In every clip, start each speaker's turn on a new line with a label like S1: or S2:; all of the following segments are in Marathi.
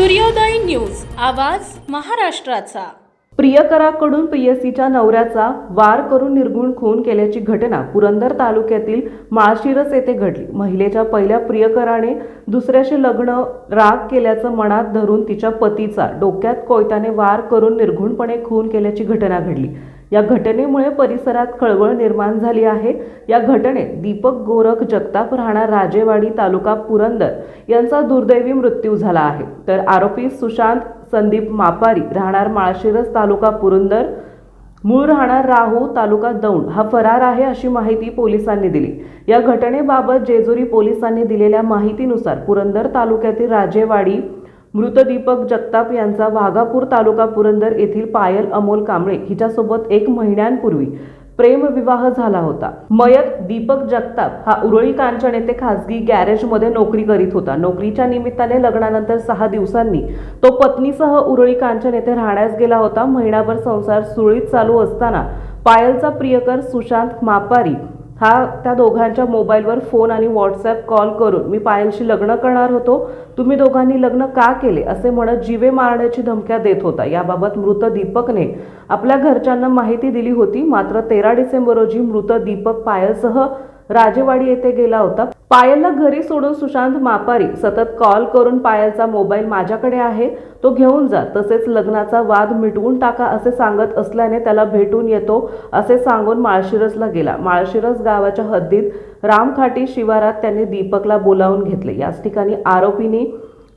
S1: सूर्योदय न्यूज आवाज महाराष्ट्राचा.
S2: प्रियकराकडून प्रियसीच्या नवऱ्याचा वार करून निर्गुण खून केल्याची घटना पुरंदर तालुक्यातील माळशिरस येथे घडली. महिलेच्या पहिल्या प्रियकराने दुसऱ्याशी लग्न राग केल्याचं मनात धरून तिच्या पतीचा डोक्यात कोयत्याने वार करून निर्घुणपणे खून केल्याची घटना घडली. या घटनेमुळे परिसरात खळबळ निर्माण झाली आहे. या घटनेत दीपक गोरख जगताप राहणार राजेवाडी तालुका पुरंदर यांचा दुर्दैवी मृत्यू झाला आहे. तर आरोपी सुशांत संदीप मापारी राहणार माळशिरस तालुका पुरंदर मूळ राहणार राहू तालुका दौंड. हा फरार आहे अशी माहिती पोलिसांनी दिली. या घटनेबाबत जेजुरी पोलिसांनी दिलेल्या माहितीनुसार पुरंदर तालुक्यातील राजेवाडी मृत दीपक जगताप यांचा वाघापूर तालुका पुरंदर येथील पायल अमोल कांबळे हिच्यासोबत एक महिन्यांपूर्वी प्रेमविवाह झाला होता. मयत दीपक जगताप हा उरळी कांचन येथे खासगी गॅरेजमध्ये नोकरी करीत होता. नोकरीच्या निमित्ताने लग्नानंतर सहा दिवसांनी तो पत्नीसह उरळी कांचन येथे राहण्यास गेला होता. महिनाभर संसार सुरळीत चालू असताना पायलचा प्रियकर सुशांत मापारी हा त्या दोघांच्या मोबाईलवर फोन आणि व्हॉट्सॲप कॉल करून मी पायलशी लग्न करणार होतो. तुम्ही दोघांनी लग्न का केले? असे म्हणत जीवे मारण्याची धमक्या देत होता. याबाबत मृत दीपकने आपल्या घरच्यांना माहिती दिली होती. मात्र तेरा डिसेंबर रोजी मृत दीपक पायलसह राजेवाडी येथे गेला होता. पायलला घरी सोडून सुशांत मापारी सतत कॉल करून पायलचा मोबाईल माझ्याकडे आहे. तो घेऊन जा तसेच लग्नाचा वाद मिटवून टाका असे सांगत असल्याने त्याला भेटून येतो असे सांगून माळशिरसला गेला. माळशिरस गावाच्या हद्दीत रामखाटी शिवारात त्यांनी दीपकला बोलावून घेतले. याच ठिकाणी आरोपींनी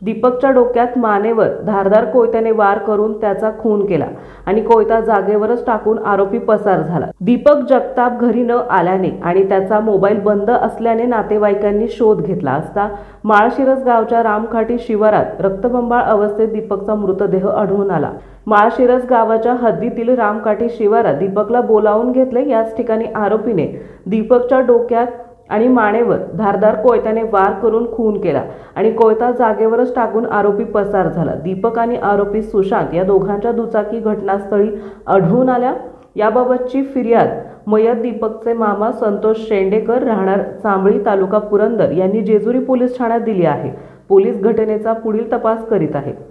S2: दीपकच्या डोक्यात मानेवर धारदार कोयत्याने वार करून त्याचा खून केला आणि कोयता जागेवरच टाकून आरोपी पसार झाला. दीपक जगताप घरी न आल्याने आणि त्याचा मोबाईल बंद असल्याने नातेवाईकांनी शोध घेतला असता माळशिरस गावच्या रामखाटी शिवारात रक्तबंबाळ अवस्थेत दीपकचा मृतदेह आढळून आला. माळशिरस गावाच्या हद्दीतील रामकाठी शिवारात दीपकला बोलावून घेतले याच ठिकाणी आरोपीने दीपकच्या डोक्यात आणि मानेवर धारदार कोयत्याने वार करून खून केला आणि कोयता जागेवरच टाकून आरोपी पसार झाला. दीपक आणि आरोपी सुशांत या दोघांच्या दुचाकी घटनास्थळी आढळून आल्या. याबाबतची फिर्याद मयत दीपकचे मामा संतोष शेंडेकर राहणार चांबळी तालुका पुरंदर यांनी जेजुरी पोलीस ठाण्यात दिली आहे. पोलीस घटनेचा पुढील तपास करीत आहेत